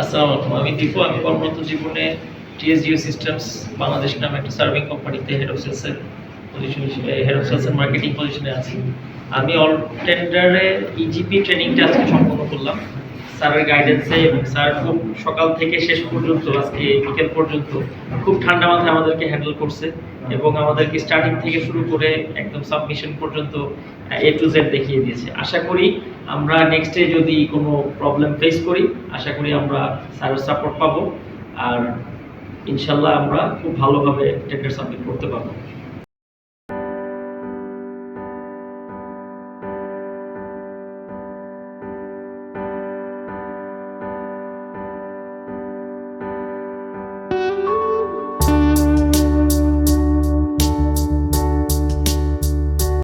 আসসালামু আলাইকুম। আমি দীপু, আমি কর্মরত জীবনে টিএসজিও সিস্টেমস বাংলাদেশ নামে একটা সার্ভিং কোম্পানিতে হেড অফ সেলসের পজিশন হেড অফ সেলসের মার্কেটিং পজিশনে আছি। আমি অল টেন্ডারে ইজিপি ট্রেনিংটা আজকে সম্পন্ন করলাম। স্যারের গাইডেন্সে এবং স্যার খুব সকাল থেকে শেষ পর্যন্ত, আজকে বিকেল পর্যন্ত খুব ঠান্ডা মাথায় আমাদেরকে হ্যান্ডেল করছে এবং আমাদেরকে স্টার্টিং থেকে শুরু করে একদম সাবমিশন পর্যন্ত এ টু জেড দেখিয়ে দিয়েছে। আশা করি আমরা নেক্সটে যদি কোনো প্রবলেম ফেস করি, আশা করি আমরা স্যারের সাপোর্ট পাবো। আর ইনশাল্লাহ আমরা খুব ভালোভাবে টেন্ডার সাবমিট করতে পারব।